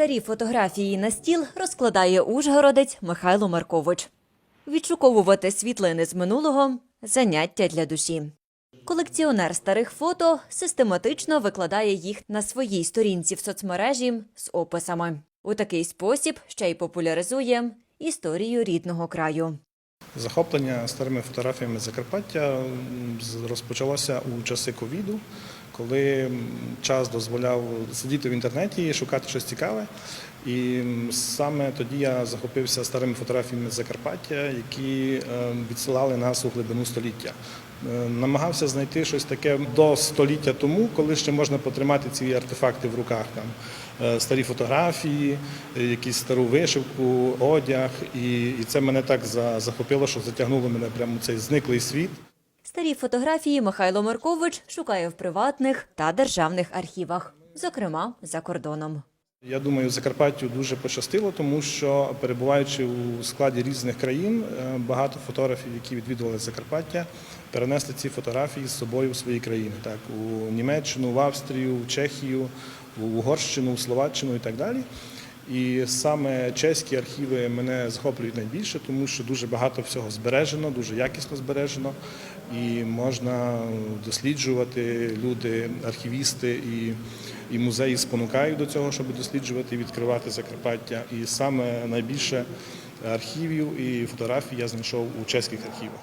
Старі фотографії на стіл розкладає ужгородець Михайло Маркович. Відшуковувати світлини з минулого заняття для душі. Колекціонер старих фото систематично викладає їх на своїй сторінці в соцмережі з описами. У такий спосіб ще й популяризує історію рідного краю. Захоплення старими фотографіями Закарпаття розпочалося у часи ковіду, коли час дозволяв сидіти в інтернеті і шукати щось цікаве. І саме тоді я захопився старими фотографіями Закарпаття, які е, відсилали нас у глибину століття. Е, Намагався знайти щось таке до століття тому, коли ще можна потримати ці артефакти в руках. Там е, старі фотографії, якісь стару вишивку, одяг. І це мене так захопило, що затягнуло мене прямо в цей зниклий світ. Старі фотографії Михайло Маркович шукає в приватних та державних архівах, зокрема за кордоном. Я думаю, Закарпаттю дуже пощастило, тому що перебуваючи у складі різних країн, е, багато фотографів, які відвідували Закарпаття, перенесли ці фотографії з собою в свої країни. Так, у Німеччину, в Австрію, в Чехію, в Угорщину, в Словаччину і так далі. І саме чеські архіви мене захоплюють найбільше, тому що дуже багато всього збережено, дуже якісно збережено, і можна досліджувати люди, архівісти і, і музеї спонукають до цього, щоб досліджувати і відкривати Закарпаття. І саме найбільше архівів і фотографій я знайшов у чеських архівах.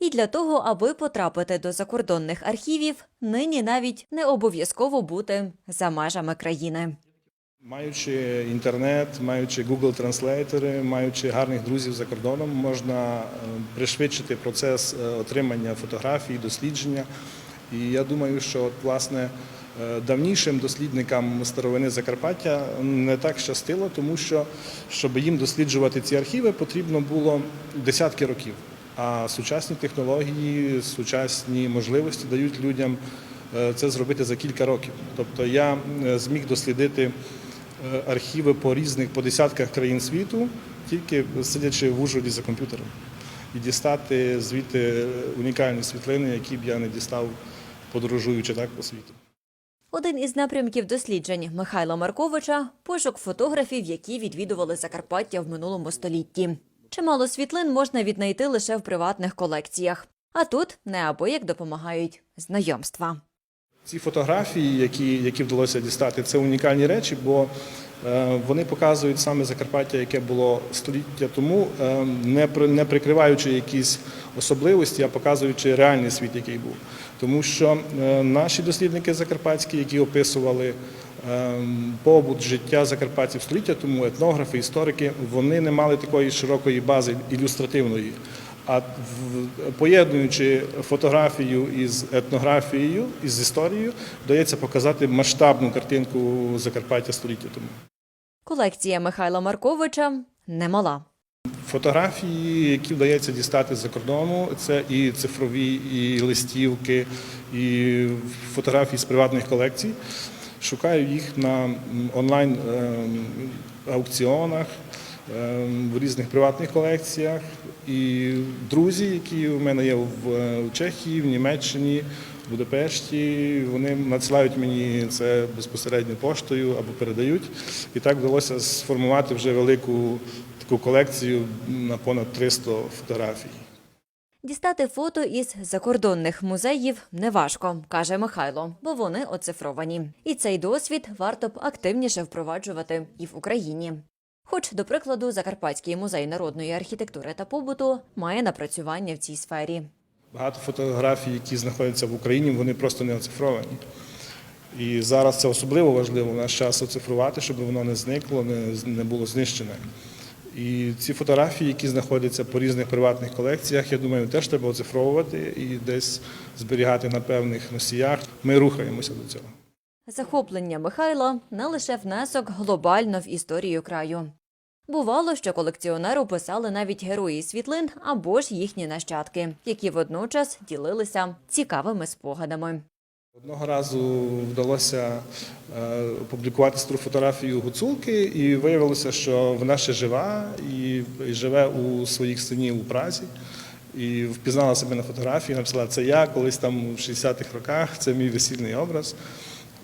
І для того, аби потрапити до закордонних архівів, нині навіть не обов'язково бути за межами країни. Маючи інтернет, маючи Google транслейтери, маючи гарних друзів за кордоном, можна е, пришвидшити процес е, отримання фотографій, дослідження. І я думаю, що от, власне е, давнішим дослідникам старовини Закарпаття не так щастило, тому що щоб їм досліджувати ці архіви, потрібно було десятки років. А сучасні технології, сучасні можливості дають людям це зробити за кілька років. Тобто я зміг дослідити архіви по різних по десятках країн світу, тільки сидячи в Ужгороді за комп'ютером, і дістати звідти унікальні світлини, які б я не дістав, подорожуючи так по світу. Один із напрямків досліджень Михайла Марковича пошук фотографів, які відвідували Закарпаття в минулому столітті. Чимало світлин можна віднайти лише в приватних колекціях. А тут неабияк допомагають знайомства. Ці фотографії, які, які вдалося дістати, це унікальні речі, бо е, вони показують саме Закарпаття, яке було століття тому, е, не, не прикриваючи якісь особливості, а показуючи реальний світ, який був. Тому що е, наші дослідники закарпатські, які описували побут життя закарпатців століття тому, етнографи, історики, вони не мали такої широкої бази ілюстративної. А в- поєднуючи фотографію із етнографією, із історією, вдається показати масштабну картинку Закарпаття століття тому. Колекція Михайла Марковича немала. Фотографії, які вдається дістати з-за кордону, це і цифрові, і листівки, і фотографії з приватних колекцій. Шукаю їх на онлайн ем, аукціонах, ем, в різних приватних колекціях. І друзі, які у мене є в е, в Чехії, в Німеччині, в Будапешті, вони надсилають мені це безпосередньо поштою або передають. І так вдалося сформувати вже велику таку колекцію на понад 300 фотографій. Дістати фото із закордонних музеїв неважко, каже Михайло, бо вони оцифровані. І цей досвід варто б активніше впроваджувати і в Україні. Хоч, до прикладу, Закарпатський музей народної архітектури та побуту має напрацювання в цій сфері. Багато фотографій, які знаходяться в Україні, вони просто не оцифровані. І зараз це особливо важливо в наш час оцифрувати, щоб воно не зникло, не, було знищене. І ці фотографії, які знаходяться по різних приватних колекціях, я думаю, теж треба оцифровувати і десь зберігати на певних носіях. Ми рухаємося до цього. Захоплення Михайла не лише внесок глобально в історію краю. Бувало, що колекціонеру писали навіть герої світлин або ж їхні нащадки, які водночас ділилися цікавими спогадами. Одного разу вдалося е, опублікувати стару фотографію гуцулки, і виявилося, що вона ще жива і, живе у своїх синів у Празі. І впізнала себе на фотографії, написала, це я колись там у 60-х роках, це мій весільний образ.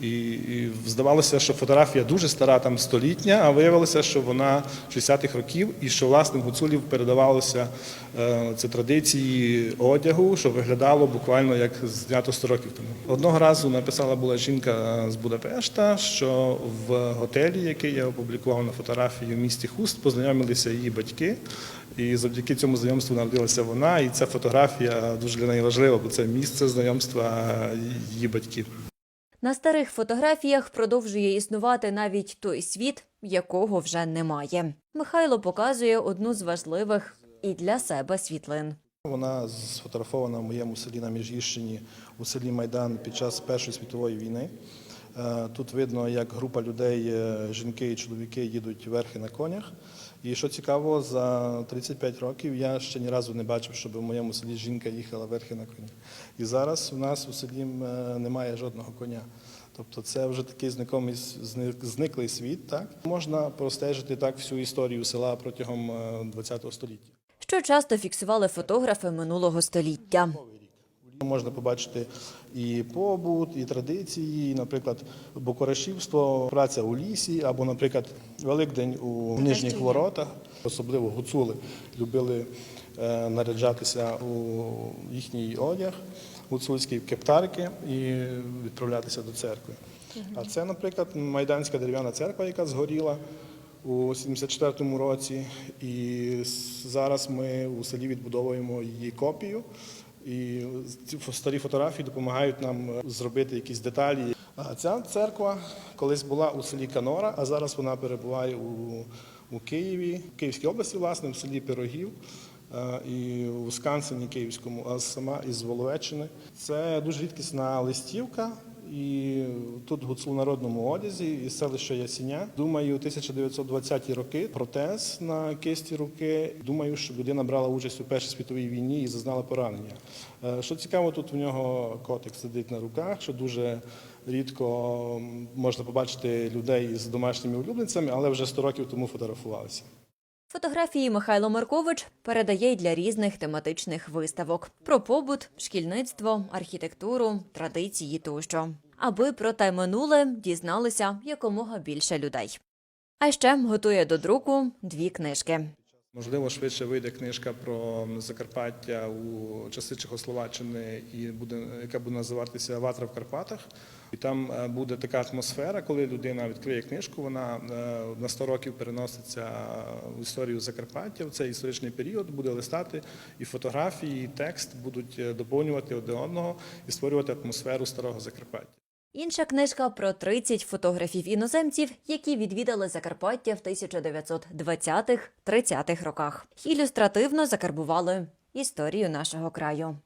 І, і здавалося, що фотографія дуже стара, там столітня, а виявилося, що вона 60-х років, і що власне в гуцулів передавалося е, це традиції одягу, що виглядало буквально як знято 100 років тому. Одного разу написала була жінка з Будапешта, що в готелі, який я опублікував на фотографії в місті Хуст, познайомилися її батьки. І завдяки цьому знайомству народилася вона. І ця фотографія дуже для неї важлива, бо це місце знайомства її батьків. На старих фотографіях продовжує існувати навіть той світ, якого вже немає. Михайло показує одну з важливих і для себе світлин. Вона сфотографована в моєму селі на Міжгірщині у селі Майдан під час Першої світової війни. Е, Тут видно, як група людей, е, жінки і чоловіки їдуть верхи на конях. І що цікаво, за 35 років я ще ні разу не бачив, щоб в моєму селі жінка їхала верхи на коні. І зараз у нас у селі е, немає жодного коня. Тобто це вже такий знайомий зник- зниклий світ. Так можна простежити так всю історію села протягом ХХ століття. що часто фіксували фотографи минулого століття. Можна побачити і побут, і традиції, і, наприклад, бокорашівство, праця у лісі, або, наприклад, Великдень у нижніх воротах. Особливо гуцули любили е, наряджатися у їхній одяг, гуцульські кептарки і відправлятися до церкви. А це, наприклад, майданська дерев'яна церква, яка згоріла у 74-му році. І зараз ми у селі відбудовуємо її копію. І ці старі фотографії допомагають нам е, зробити якісь деталі. А ця церква колись була у селі Канора, а зараз вона перебуває у, у Києві, в Київській області, власне, в селі Пирогів е, і у Скансені Київському, а сама із Воловеччини. Це дуже рідкісна листівка. І тут в народному одязі із селища Ясіня. Думаю, 1920-ті роки протез на кисті руки. Думаю, що людина брала участь у Першій світовій війні і зазнала поранення. Е, Що цікаво, тут в нього котик сидить на руках, що дуже рідко можна побачити людей з домашніми улюбленцями, але вже 100 років тому фотографувалися. Фотографії Михайло Маркович передає й для різних тематичних виставок про побут, шкільництво, архітектуру, традиції тощо, аби про те минуле дізналися якомога більше людей. А ще готує до друку дві книжки. Можливо, швидше вийде книжка про Закарпаття у часи Чехословаччини, і буде яка буде називатися Ватра в Карпатах. І там е, буде така атмосфера, коли людина відкриє книжку, вона е, на 100 років переноситься в історію Закарпаття. В цей історичний період буде листати і фотографії, і текст будуть е, доповнювати один одного і створювати атмосферу старого Закарпаття. Інша книжка про 30 фотографів іноземців, які відвідали Закарпаття в 1920-30-х роках. Ілюстративно закарбували історію нашого краю.